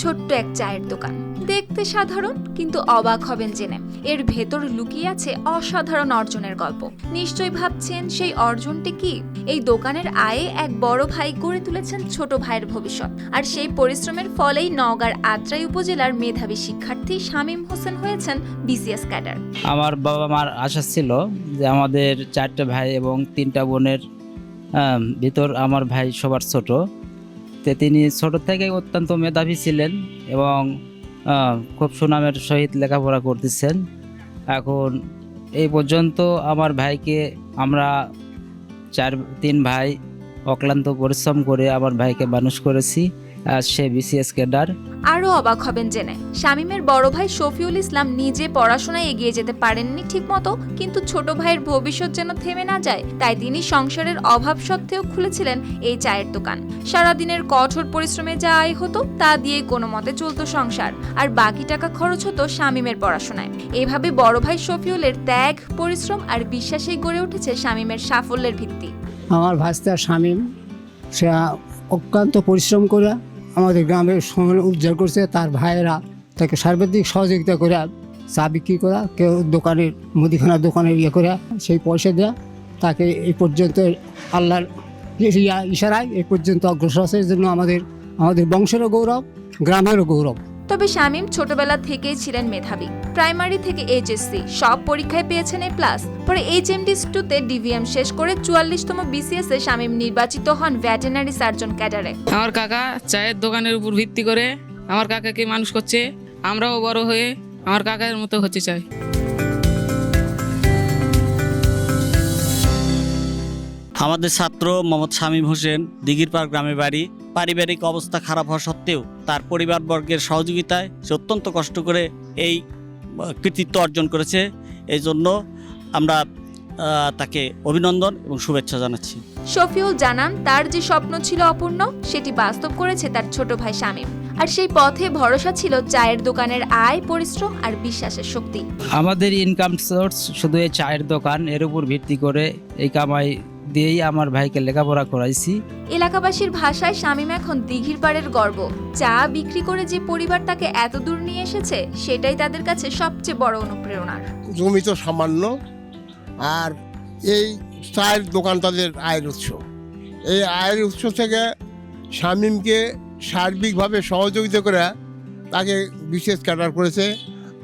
ছোট্ট এক চায়ের দোকান। দেখতে সাধারণ, কিন্তু অবাক হবেন জেনে। এর ভেতর লুকিয়ে আছে অসাধারণ অর্জনের গল্প। নিশ্চয়ই ভাবছেন সেই অর্জনটি কি? এই দোকানের আয়ে এক বড় ভাই গড়ে তুলেছেন ছোট ভাইয়ের ভবিষ্যৎ। আর সেই পরিশ্রমের ফলেই নওগাঁর আত্রাই উপজেলার মেধাবী শিক্ষার্থী শামীম হোসেন হয়েছেন বিসিএস ক্যাডার। আমার বাবা মার আশা ছিল যে আমাদের চারটে ভাই এবং তিনটা বোনের ভিতর আমার ভাই সবার ছোট। তো তিনি ছোট থেকেই অত্যন্ত মেধাবী ছিলেন এবং খুব সুনামের সহিত লেখাপড়া করতেছেন। এখন এই পর্যন্ত আমার ভাইকে আমরা চার, তিন ভাই অক্লান্ত পরিশ্রম করে আমার ভাইকে মানুষ করেছি। সে বিসিএস ক্যাডার আরও অবাক হবেন জেনে। শামীমের বড় ভাই শফিউল ইসলাম নিজে পড়াশোনায় এগিয়ে যেতে পারেননি ঠিকমতো কিন্তু ছোট ভাইয়ের ভবিষ্যৎ যেন থেমে না যায় তাই তিনি সংসারের অভাব সত্ত্বেও খুলেছিলেন এই চায়ের দোকান। সারাদিনের কঠোর পরিশ্রমে যা আয় হতো তা দিয়ে কোনো মতে চলতো সংসার। আর বাকি টাকা খরচ হতো শামীমের পড়াশোনায়। এভাবে বড় ভাই শফিউলের ত্যাগ পরিশ্রম আর বিশ্বাসেই গড়ে উঠেছে শামীমের সাফল্যের ভিত্তি। আমার ভাস্তা শামীম সে অক্লান্ত পরিশ্রম করে আমাদের গ্রামের সমান উদ্ধার করছে। তার ভাইয়েরা তাকে সার্বাধিক সহযোগিতা করে চা বিক্রি করা, কেউ দোকানের, মুদিখানার দোকানের ইয়ে করে সেই পয়সা দেয়া। তাকে এই পর্যন্ত আল্লাহর ইশারায় এই পর্যন্ত অগ্রসর আছে জন্য আমাদের আমাদের বংশেরও গৌরব, গ্রামেরও গৌরব। তবে শামীম ছোটবেলা থেকেই ছিলেন মেধাবী। প্রাইমারি থেকে এইচএসসি। সব পরীক্ষায় পেয়েছেন এ প্লাস। পরে এইচএমডি টুতে ডিভিএম শেষ করে চুয়াল্লিশতম বিসিএস এ শামীম নির্বাচিত হন ভেটেনারি সার্জন ক্যাডারে। আমার কাকা চায়ের দোকানের উপর ভিত্তি করে আমার কাকাকে মানুষ করছে। আমরাও বড় হয়ে আমার কাকার মতো হতে চাই। আমাদের ছাত্র মোহাম্মদ শামীম হোসেন দিঘিরপাড় গ্রামে বাড়ি। পারিবারিক অবস্থা খারাপ হওয়া সত্ত্বেও তার পরিবারবর্গের সহযোগিতায় সে অত্যন্ত কষ্ট করে এই কৃতিত্ব অর্জন করেছে। এই জন্য আমরা তাকে অভিনন্দন এবং শুভেচ্ছা জানাচ্ছি। শফিউল জানান তার যে স্বপ্ন ছিল অপূর্ণ সেটি বাস্তব করেছে তার ছোট ভাই শামীম। আর সেই পথে ভরসা ছিল চায়ের দোকানের আয় পরিশ্রম আর বিশ্বাসের শক্তি। আমাদের ইনকাম সোর্স শুধু এই চায়ের দোকান এর উপর ভিত্তি করে এই কামাই দিয়েই আমার ভাইকে লেখাপড়া করাইছি। এলাকাবাসীর ভাষায় শামীম এখন দিঘির পাড়ের গর্ব। চা বিক্রি করে যে পরিবার তাকে এত দূর নিয়ে এসেছে সেটাই তাদের কাছে সবচেয়ে বড় অনুপ্রেরণার। জমি তো সামান্য আর এই চায়ের দোকান তাদের আয়ের উৎস। এই আয়ের উৎস থেকে শামীমকে সার্বিকভাবে সহযোগিতা করে তাকে বিশেষ ক্যাডার করেছে।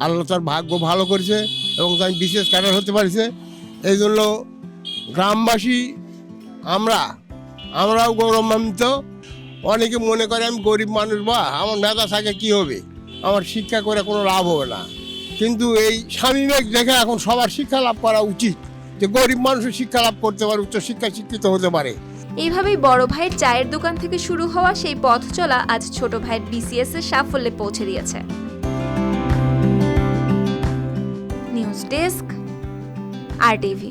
আল্লাহ তার ভাগ্য ভালো করেছে এবং তাই বিশেষ ক্যাডার হতে পারছে। এই জন্য গ্রামবাসী আমরা, আমরাও গৌরবান্বিত অনেকে মনে করে আমি গরিব মানুষ, বা আমার মেধা থাকে কি হবে? আমার শিক্ষা করে কোনো লাভ হবে না। কিন্তু এই স্বামীমেঘ দেখে এখন সবার শিক্ষা লাভ করা উচিত, যে গরিব মানুষের শিক্ষা লাভ করতে পারে, উচ্চ শিক্ষায় শিক্ষিত হতে পারে। এইভাবেই বড় ভাইয়ের চায়ের দোকান থেকে শুরু হওয়া সেই পথ চলা আজ ছোট ভাইয়ের বিসিএস এর সাফল্যে পৌঁছে দিয়েছে। News desk, R TV.